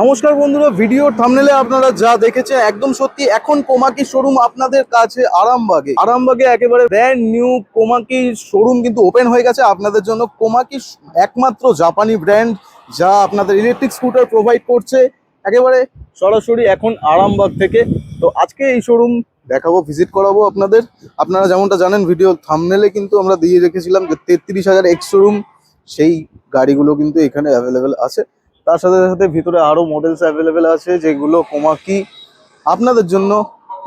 নমস্কার বন্ধুরা ভিডিও থামনেলে আপনারা যা দেখেছেন, একদম সত্যি, এখন কোমাকি শোরুম আপনাদের কাছে আরামবাগে। আরামবাগে একেবারে ব্র্যান্ড নিউ কোমাকি শোরুম কিন্তু ওপেন হয়ে গেছে। আপনাদের জন্য কোমাকি একমাত্র জাপানি ব্র্যান্ড যা আপনাদের ইলেকট্রিক স্কুটার প্রোভাইড করছে। একেবারে সরাসরি এখন আরামবাগ থেকে। তো আজকে এই শোরুম দেখাবো ভিজিট করাবো আপনাদের। আপনারা যেমনটা জানেন ভিডিও থামনেলে কিন্তু আমরা দিয়ে রেখেছিলাম যে তেত্রিশ হাজার এক্স শোরুম সেই গাড়িগুলো কিন্তু এখানে অ্যাভেলেবেল আছে। তার সাথে সাথে ভিতরে আরও মডেলস অ্যাভেলেবেল আছে, যেগুলো কোমাকি আপনাদের জন্য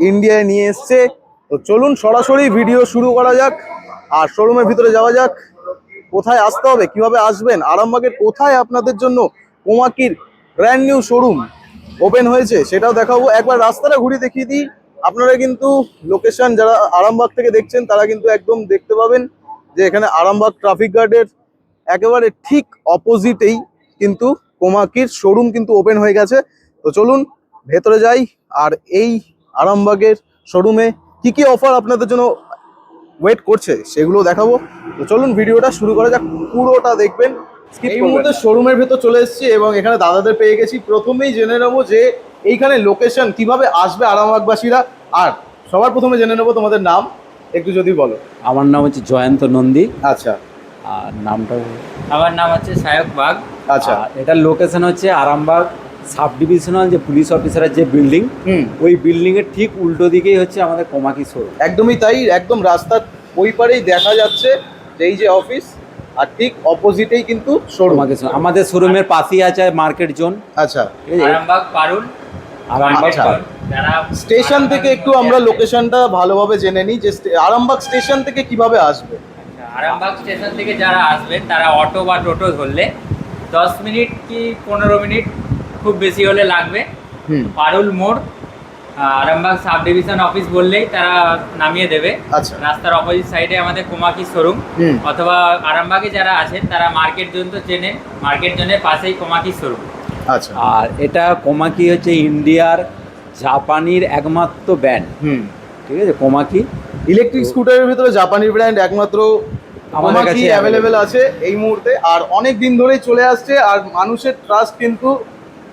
ইন্ডিয়ায় নিয়ে এসছে। তো চলুন সরাসরি ভিডিও শুরু করা যাক, আর শোরুমের ভিতরে যাওয়া যাক। কোথায় আসতে হবে, কীভাবে আসবেন আরামবাগের কোথায় আপনাদের জন্য কোমাকির ব্র্যান্ড নিউ শোরুম ওপেন হয়েছে, সেটাও দেখাবো। একবার রাস্তাটা ঘুরে দেখিয়ে দিই। আপনারা কিন্তু লোকেশন যারা আরামবাগ থেকে দেখছেন, তারা কিন্তু একদম দেখতে পাবেন যে এখানে আরামবাগ ট্রাফিক গার্ডের একেবারে ঠিক অপোজিটেই কিন্তু কোমাকির শোরুম কিন্তু ওপেন হয়ে গেছে। তো চলুন ভেতরে যাই আর এই আরামবাগের শোরুমে কি কি অফার আপনাদের জন্য ওয়েট করছে সেগুলো দেখাবো। তো চলুন ভিডিওটা শুরু করা যাক। পুরোটা দেখবেন। এই মুহূর্তে শোরুমের ভেতর চলে এসেছি এবং এখানে দাদাদের পেয়ে গেছি। প্রথমেই জেনে নেব যে এইখানে লোকেশন কীভাবে আসবে আরামবাগবাসীরা। আর সবার প্রথমে জেনে নেব তোমাদের নাম। একটু যদি বলো। আমার নাম হচ্ছে জয়ন্ত নন্দী। আচ্ছা। আর নামটা আমার নাম হচ্ছে সায়ক বাগ। আচ্ছা। এটার লোকেশন হচ্ছে আরামবাগ সাব ডিভিশনাল যে পুলিশ অফিসারের যে বিল্ডিং ওই বিল্ডিং এর ঠিক উল্টো দিকেই হচ্ছে আমাদের কোমাকি শোরুম। একদমই তাই একদম রাস্তার ওই পারেই দেখা যাচ্ছে এই যে অফিস আর ঠিক অপোজিটেই কিন্তু শোরুম। আমাদের শোরুমের পাশেই আছে মার্কেট জোন আচ্ছা। আরামবাগ পারুল। আরামবাগ আচ্ছা। স্টেশন থেকে একটু আমরা লোকেশনটা ভালোভাবে জেনে নিই যে আরামবাগ স্টেশন থেকে কীভাবে আসবে? আচ্ছা, আরামবাগ স্টেশন থেকে যারা আসবেন তারা অটো বা টোটো ধরলে দশ মিনিট কি পনেরো মিনিট খুব বেশি হলে লাগবে। হুম। পারুল মোড় আরামবাগ সাব ডিভিশন অফিস বললেই তারা নামিয়ে দেবে। আচ্ছা। রাস্তার অপোজিট সাইডে আমাদের কোমাকি শোরুম। হুম। অথবা আরামবাগে যারা আছেন তারা মার্কেট জোন তো চেনেন মার্কেট জোনের পাশেই কোমাকি শোরুম। আচ্ছা। আর এটা কোমাকি হচ্ছে ইন্ডিয়ার জাপানির একমাত্র ব্যান্ড হুম। ঠিক আছে কোমাকি। ইলেকট্রিক স্কুটারের ভিতরে জাপানি ব্র্যান্ড একমাত্র আমাদের কাছে কাছে অ্যাভেলেবেল আছে এই মুহূর্তে। আর অনেক দিন ধরেই চলে আসছে আর মানুষের ট্রাস্ট কিন্তু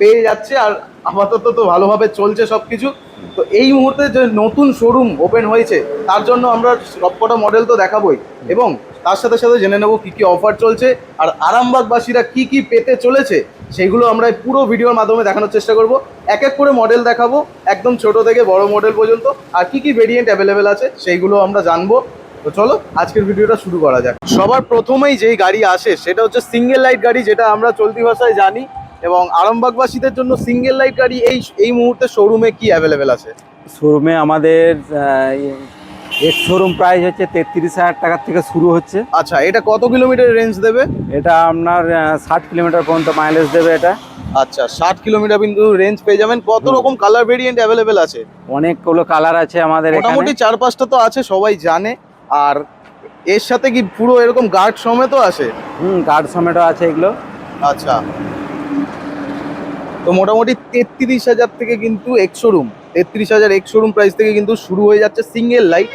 পেয়ে যাচ্ছে আর আপাতত তো ভালোভাবে চলছে সবকিছু। তো এই মুহূর্তে যে নতুন শোরুম ওপেন হয়েছে তার জন্য আমরা সবকটা মডেল তো দেখাবোই। এবং তার সাথে সাথে জেনে নেব কি কি অফার চলছে আর আরামবাগবাসীরা কি কি পেতে চলেছে সেইগুলো আমরা পুরো ভিডিওর মাধ্যমে দেখানোর চেষ্টা করব। এক এক করে মডেল দেখাবো একদম ছোট থেকে বড় মডেল পর্যন্ত আর কি কি ভেরিয়েন্ট অ্যাভেলেবেল আছে সেইগুলো আমরা জানব। তো চলো আজকের ভিডিওটা শুরু করা যাক। সবার প্রথমেই যেই গাড়ি আসে সেটা হচ্ছে সিঙ্গেল লাইট গাড়ি যেটা আমরা চলতি ভাষায় জানি এবং আরামবাগবাসীদের জন্য সিঙ্গেল লাইট গাড়ি এই এই মুহূর্তে শোরুমে কি অ্যাভেলেবেল আছে? শোরুমে আমাদের এর শোরুম প্রাইস হচ্ছে তেত্রিশ হাজার টাকার থেকে শুরু হচ্ছে। আচ্ছা এটা কত কিলোমিটার রেঞ্জ দেবে? এটা আপনার ষাট কিলোমিটার পর্যন্ত মাইলেজ দেবে এটা। আচ্ছা ষাট কিলোমিটার কিন্তু রেঞ্জ পেয়ে যাবেন। কত রকম কালার ভেরিয়েন্ট অ্যাভেলেবেল আছে? অনেকগুলো কালার আছে আমাদের মোটামুটি চার পাঁচটা তো আছে সবাই জানে। আর এর সাথে কি পুরো এরকম গার্ড সমেতও আছে? হুম গার্ড সমেটো আছে এগুলো। আচ্ছা। তো মোটামুটি তেত্রিশ হাজার থেকে কিন্তু একশো রুম তেত্রিশ হাজার একশো রুম প্রাইস থেকে কিন্তু শুরু হয়ে যাচ্ছে সিঙ্গেল লাইট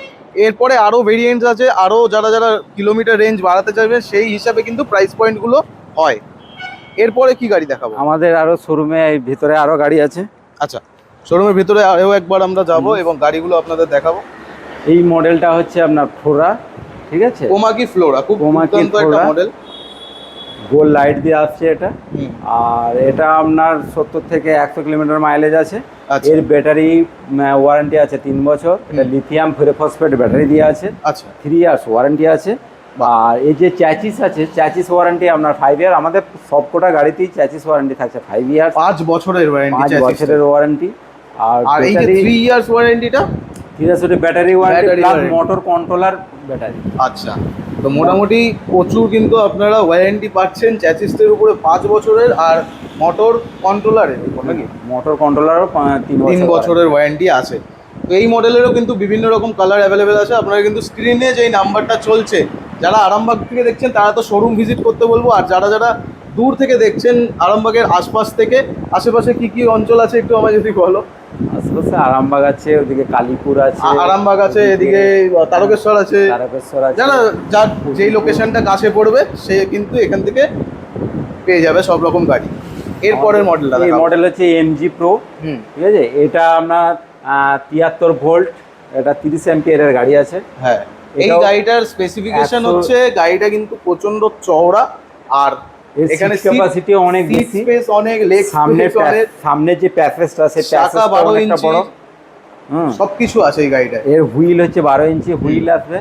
এরপরে আরও ভেরিয়েন্টস আছে আরও যারা যারা কিলোমিটার রেঞ্জ বাড়াতে চাইবে সেই হিসাবে কিন্তু প্রাইস পয়েন্টগুলো হয়। এরপরে কি গাড়ি দেখাবো? আমাদের আরও শোরুমে এই ভিতরে আরও গাড়ি আছে। আচ্ছা শোরুমের ভিতরে আরও একবার আমরা যাব এবং গাড়িগুলো আপনাদের দেখাবো। এই মডেলটা হচ্ছে আপনার ফোরা ঠিক আছে? কোমাকি ফ্লোরা খুব একটা ফ্লোরা। মডেল। গোল লাইট দিয়ে আসছে এটা। আর এটা আপনার সত্তর থেকে একশো কিলোমিটার মাইলেজ আছে। আচ্ছা। এর ব্যাটারি ওয়ারেন্টি আছে তিন বছর। এটা। লিথিয়াম ফেরোফসফেট ব্যাটারি দিয়ে আছে। আচ্ছা। থ্রি ইয়ার্স ওয়ারেন্টি আছে। আর এই যে চ্যাচিস আছে চ্যাচিস ওয়ারেন্টি আপনার ফাইভ ইয়ার আমাদের সবকটা গাড়িতেই চ্যাচিস ওয়ারেন্টি থাকছে ফাইভ ইয়ার পাঁচ বছরের ওয়ারেন্টি পাঁচ ওয়ারেন্টি বছরের ওয়ারেন্টি আর আর এই যে three years ওয়ারেন্টিটা battery warranty plus motor controller battery আচ্ছা তো মোটামুটি প্রচুর কিন্তু আপনারা ওয়ারেন্টি পাচ্ছেন চ্যাচিসের উপরে পাঁচ বছরের আর মোটর কন্ট্রোলারের নাকি? মোটর কন্ট্রোলারও তিন তিন বছরের ওয়ারেন্টি আছে। তো এই মডেলেরও কিন্তু বিভিন্ন রকম কালার অ্যাভেলেবেল আছে। আপনারা কিন্তু স্ক্রিনে যেই নাম্বারটা চলছে যারা আরামবাগ থেকে দেখছেন তারা তো শোরুম ভিজিট করতে বলব। আর যারা যারা দূর থেকে দেখছেন আরামবাগের আশপাশ থেকে আশেপাশে কি কি অঞ্চল আছে একটু আমায় যদি বলো। আশেপাশে আরামবাগ আছে ওদিকে কালীপুর আছে। আরামবাগ আছে এদিকে তারকেশ্বর আছে। তারকেশ্বর আছে। যারা যার যেই লোকেশনটা কাছে পড়বে সে কিন্তু এখান থেকে পেয়ে যাবে সব রকম গাড়ি। এর পরের মডেলটা এই মডেল হচ্ছে এমজি প্রো হুম। ঠিক আছে? এটা আপনার তিয়াত্তর ভোল্ট এটা তিরিশ অ্যাম্পিয়ারের গাড়ি আছে। হ্যাঁ। এই গাড়িটার স্পেসিফিকেশন হচ্ছে গাড়িটা কিন্তু প্রচণ্ড চওড়া আর এখানে সিট ক্যাপাসিটি অনেক বেশি। স্পেস অনেক লেগ সামনে স্পেস অনেক সামনে যে প্যাসেজটা সে প্যাসেজটা অনেকটা বড়। সবকিছু আছে এই গাড়িটায়। এর হুইল হচ্ছে বারো ইঞ্চি হুইল আসবে।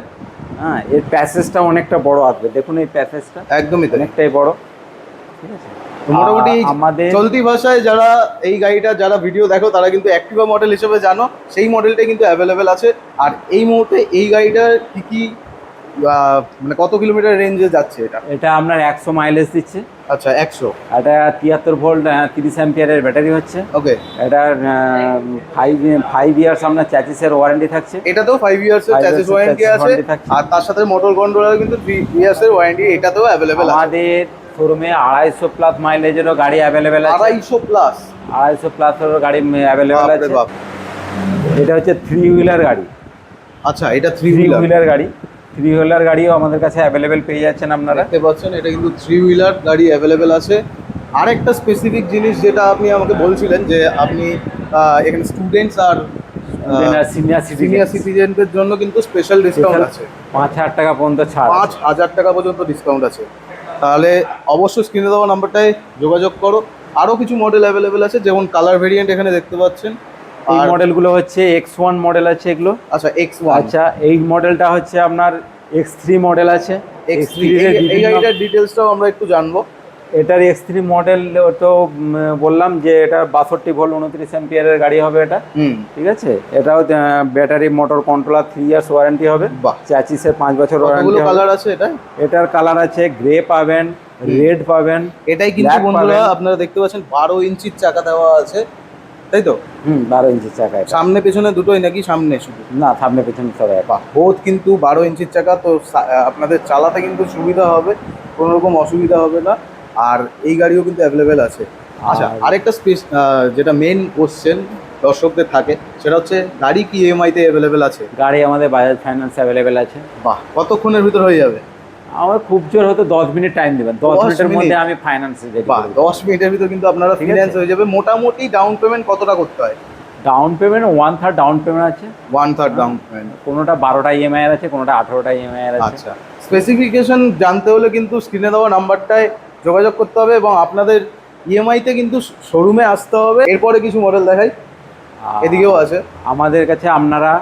হ্যাঁ এর প্যাসেজটা অনেকটা বড় আসবে। দেখুন এই প্যাসেজটা। একদমই অনেকটাই বড়। ঠিক আছে? মোটামুটি আমাদের চলতি ভাষায় যারা এই গাড়িটা যারা ভিডিও দেখো তারা কিন্তু অ্যাক্টিভা মডেল হিসেবে জানো। সেই মডেলটা কিন্তু অ্যাভেলেবেল আছে। আর এই মুহূর্তে এই গাড়িটার কি কি মানে কত কিলোমিটার রেঞ্জে যাচ্ছে এটা? এটা আপনার একশো মাইলেজ দিচ্ছে। আচ্ছা একশো। এটা তিয়াত্তর ভোল্ট তিরিশ অ্যাম্পিয়ারের ব্যাটারি হচ্ছে। ওকে এটার ফাইভ ফাইভ ইয়ার্স আপনার চ্যাচিসের ওয়ারেন্টি থাকছে। এটাতেও ফাইভ ইয়ার্স এর ওয়ারেন্টি আছে। আর তার সাথে মোটর কন্ট্রোলার কিন্তু থ্রি ইয়ার্স এর ওয়ারেন্টি এটাতেও অ্যাভেলেবেল আছে। আমাদের শোরুমে আড়াইশো প্লাস মাইলেজেরও গাড়ি অ্যাভেলেবেল আছে। আড়াইশো প্লাস আড়াইশো প্লাসেরও গাড়ি অ্যাভেলেবেল আছে। এটা হচ্ছে থ্রি হুইলার গাড়ি। আচ্ছা এটা থ্রি হুইলার গাড়ি। থ্রি হুইলার গাড়িও আমাদের কাছে অ্যাভেলেবেল পেয়ে যাচ্ছেন আপনারা। দেখতে পাচ্ছেন এটা কিন্তু থ্রি হুইলার গাড়ি অ্যাভেলেবেল আছে। আরেকটা স্পেসিফিক জিনিস যেটা আপনি আমাকে বলছিলেন যে আপনি এখানে স্টুডেন্টস আর সিনিয়র সিটিজেনদের জন্য কিন্তু স্পেশাল ডিসকাউন্ট আছে। পাঁচ হাজার টাকা পর্যন্ত ছাড় পাঁচ হাজার টাকা পর্যন্ত ডিসকাউন্ট আছে। তাহলে অবশ্যই স্ক্রিনে দেওয়া নাম্বারটায় যোগাযোগ করো। আরও কিছু মডেল অ্যাভেলেবেল আছে যেমন কালার ভেরিয়েন্ট এখানে দেখতে পাচ্ছেন। এই মডেলগুলো হচ্ছে এক্স ওয়ান মডেল আছে এগুলো। আচ্ছা এক্স ওয়ান আচ্ছা এই মডেলটা হচ্ছে আপনার এক্স থ্রি মডেল আছে। এক্স থ্রি X3 এই গাড়িটার ডিটেলসটাও আমরা একটু জানব। এটার এক্স থ্রি মডেল তো বললাম যে এটা বাষট্টি ভোল্ট উনত্রিশ অ্যাম্পিয়ারের গাড়ি হবে এটা। ঠিক আছে? এটাও battery motor controller three years warranty হবে। চ্যাচিসের পাঁচ বছর ওয়ারেন্টি কালার আছে এটা এটার কালার আছে গ্রে পাবেন রেড পাবেন এটাই কিন্তু বন্ধুরা আপনারা দেখতে পাচ্ছেন বারো ইঞ্চির চাকা দেওয়া আছে। তাই তো? হুম বারো ইঞ্চি চাকা সামনে পেছনে দুটোই নাকি সামনে শুধু? না সামনে পেছনে সবাই বাহ বোধ কিন্তু বারো ইঞ্চির চাকা তো আপনাদের চালাতে কিন্তু সুবিধা হবে কোনো রকম অসুবিধা হবে না। আর এই গাড়িও কিন্তু অ্যাভেলেবেল আছে। আচ্ছা আরেকটা স্পেস যেটা মেন কোশ্চেন দর্শকদের থাকে সেটা হচ্ছে গাড়ি কি ইএমআই তে অ্যাভেলেবেল আছে? গাড়ি আমাদের বাজাজ ফাইন্যান্স অ্যাভেলেবেল আছে। বাহ কতক্ষণের ভিতর হয়ে যাবে? আমার খুব জোর হতো দশ মিনিট টাইম দেবেন। দশ 10 মিনিটের মধ্যে আমি ফাইন্যান্স দশ মিনিটের ভিতর কিন্তু আপনারা ফিনান্স হয়ে যাবে। মোটামুটি ডাউন পেমেন্ট কতটা করতে হয়? Down payment one third down payment আছে। ওয়ান থার্ড ডাউন পেমেন্ট কোনোটা বারোটা ইএমআই এর আছে কোনোটা আঠারোটা ইএমআই এর আছে। আচ্ছা। স্পেসিফিকেশন জানতে হলে কিন্তু স্ক্রিনে দেওয়া নাম্বারটায় যোগাযোগ করতে হবে এবং আপনাদের ইএমআইতে কিন্তু শোরুমে আসতে হবে। এরপরে কিছু মডেল দেখাই। এদিকেও আছে। আমাদের কাছে আপনারা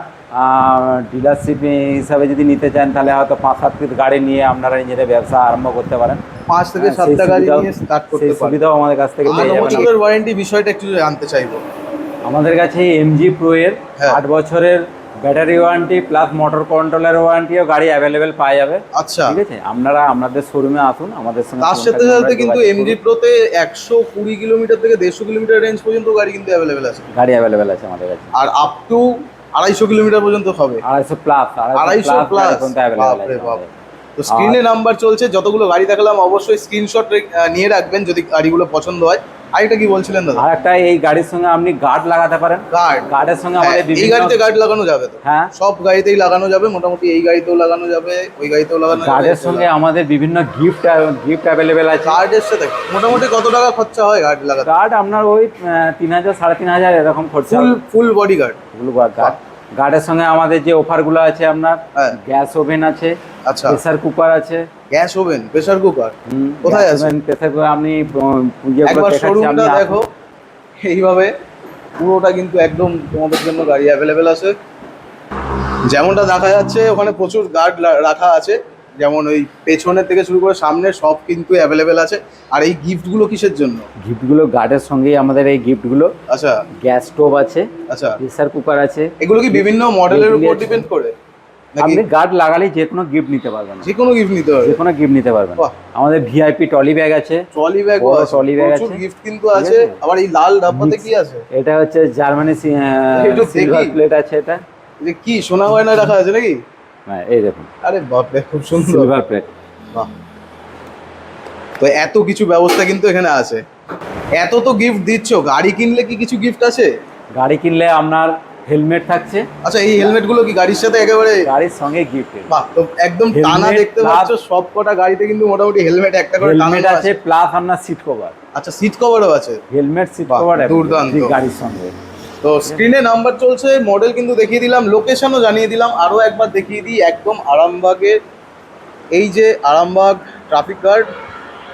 ডিলারশিপ হিসাবে যদি নিতে চান তাহলে হয়তো পাঁচ সাত পিস গাড়ি নিয়ে আপনারা নিজেদের ব্যবসা আরম্ভ করতে পারেন। পাঁচ থেকে হ্যাঁ, সাতটা গাড়ি নিয়ে স্টার্ট করতে পারেন। সুবিধাও আমাদের কাছ থেকে পেয়ে যাবেন। ওয়ারেন্টি বিষয়টা একটু জানতে চাইব। আমাদের কাছে এমজি প্রো এর হ্যাঁ। আট বছরের ব্যাটারি ওয়ারেন্টি প্লাস মোটর কন্ট্রোলের ওয়ারেন্টিও গাড়ি অ্যাভেলেবেল পাওয়া যাবে। আচ্ছা। ঠিক আছে? আপনারা আপনাদের শোরুমে আসুন আমাদের সঙ্গে তার সাথে সাথে কিন্তু এমজি। প্রোতে একশো কুড়ি কিলোমিটার থেকে দেড়শো কিলোমিটার রেঞ্জ পর্যন্ত গাড়ি কিন্তু অ্যাভেলেবেল আছে। গাড়ি অ্যাভেলেবেল আছে আমাদের কাছে। আর আপ টু আড়াইশো কিলোমিটার পর্যন্ত হবে। আড়াইশো প্লাস আড়াইশো প্লাস তো স্ক্রিনে নাম্বার চলছে যতগুলো গাড়ি দেখালাম অবশ্যই স্ক্রিনশট নিয়ে রাখবেন যদি গাড়িগুলো পছন্দ হয়। আরেকটা কি বলছিলেন দাদা? আর একটা এই গাড়ির সঙ্গে আপনি গার্ড লাগাতে পারেন। গার্ড গার্ডের সঙ্গে হ্যাঁ, আমাদের এই গাড়িতে গার্ড লাগানো যাবে তো। হ্যাঁ। সব গাড়িতেই লাগানো যাবে মোটামুটি এই গাড়িতেও লাগানো যাবে ওই গাড়িতেও লাগানো যাবে। গার্ডের সঙ্গে আমাদের বিভিন্ন গিফট গিফট অ্যাভেলেবেল আছে। গার্ডের সাথে মোটামুটি কত টাকা খরচা হয় গার্ড লাগাতে? গার্ড আপনার ওই তিন হাজার সাড়ে তিন হাজার এরকম খরচা ফুল ফুল বডি গার্ড ওগুলো গার্ড গার্ডের সঙ্গে আমাদের যে অফারগুলো আছে আপনার হ্যাঁ। গ্যাস ওভেন আছে আচ্ছা। প্রেসার কুকার আছে। Gas oven pressure cooker? কোথায় আছে? প্রেসার কুকার আপনি একবার শোরুমটা দেখো। এইভাবে পুরোটা কিন্তু একদম তোমাদের জন্য গাড়ি অ্যাভেলেবেল আছে। যেমনটা দেখা যাচ্ছে ওখানে প্রচুর গার্ড রাখা আছে। যেমন ওই পেছনের থেকে শুরু করে সামনে সব কিন্তু অ্যাভেলেবেল আছে। আর এই গিফটগুলো কিসের জন্য? গিফটগুলো গার্ডের সঙ্গেই আমাদের এই গিফটগুলো আচ্ছা। গ্যাস স্টোভ আছে আচ্ছা। প্রেসার কুকার আছে। এগুলো কি বিভিন্ন মডেলের উপর ডিপেন্ড করে? আপনি গার্ড লাগালেই যে কোনো গিফট নিতে পারবেন। যে কোনো গিফট নিতে পারবে যে কোনো গিফট নিতে পারবেন। আমাদের ভিআইপি টলি ব্যাগ আছে। ট্রলি ব্যাগ trolley bag আছে। গিফট কিন্তু আছে। আছে? আবার এই লাল ডাব্বাতে কি আছে? এটা হচ্ছে জার্মানি সিলভার প্লেট আছে এটা। যে কি সোনা গয়না রাখা আছে নাকি? হ্যাঁ এই দেখুন। আরে বাপরে খুব সুন্দর। Silver plate. বাহ। তো এত কিছু ব্যবস্থা কিন্তু এখানে আছে। এত তো গিফট দিচ্ছ। গাড়ি কিনলে কি কিছু গিফট আছে? গাড়ি কিনলে আপনার হেলমেট থাকছে। আচ্ছা এই হেলমেটগুলো কি গাড়ির সাথে একেবারে গাড়ির সঙ্গে গিফট বাহ তো একদম টানা দেখতে পাচ্ছ সব কটা গাড়িতে কিন্তু মোটামুটি হেলমেট একটা করে হেলমেট আছে। প্লাস আপনার সিট কভার আচ্ছা সিট কভারও আছে। হেলমেট সিট কভার দুর্দান্ত। গাড়ির সঙ্গে। তো স্ক্রিনে নাম্বার চলছে মডেল কিন্তু দেখিয়ে দিলাম লোকেশনও জানিয়ে দিলাম আরও একবার দেখিয়ে দিই একদম আরামবাগের এই যে আরামবাগ ট্রাফিক গার্ড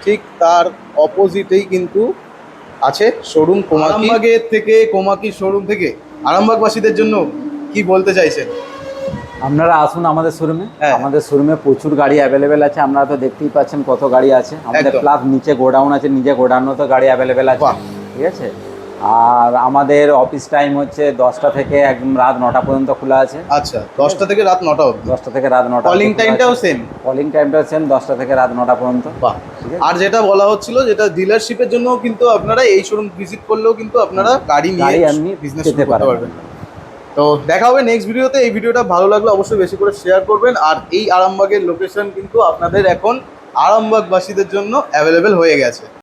ঠিক তার অপোজিটেই কিন্তু আছে শোরুম আরামবাগের থেকে কোমাকি শোরুম থেকে আরামবাগবাসীদের জন্য কি বলতে চাইছেন? আপনারা আসুন আমাদের শোরুমে হ্যাঁ। আমাদের শোরুমে প্রচুর গাড়ি অ্যাভেলেবেল আছে আপনারা তো দেখতেই পাচ্ছেন কত গাড়ি আছে। আমাদের প্লাস নিচে গোডাউন আছে নিচে গোডাউনও তো গাড়ি অ্যাভেলেবেল আছে। ঠিক আছে? আর আমাদের অফিস টাইম হচ্ছে দশটা থেকে একদম রাত নটা পর্যন্ত খোলা আছে। আচ্ছা দশটা থেকে রাত নটা অবধি? দশটা থেকে রাত নটা কলিং টাইমটাও সেম কলিং টাইমটাও সেম দশটা থেকে রাত নটা পর্যন্ত। বাহ। আর যেটা বলা হচ্ছিল যেটা ডিলারশিপের জন্য কিন্তু আপনারা এই শোরুম ভিজিট করলেও কিন্তু আপনারা গাড়ি নিয়ে আপনি বিজনেস করতে পারবেন। তো দেখা হবে নেক্সট ভিডিওতে এই ভিডিওটা ভালো লাগলে অবশ্যই বেশি করে শেয়ার করবেন। আর এই আরামবাগের লোকেশন কিন্তু আপনাদের এখন আরামবাগবাসীদের জন্য অ্যাভেলেবেল হয়ে গেছে।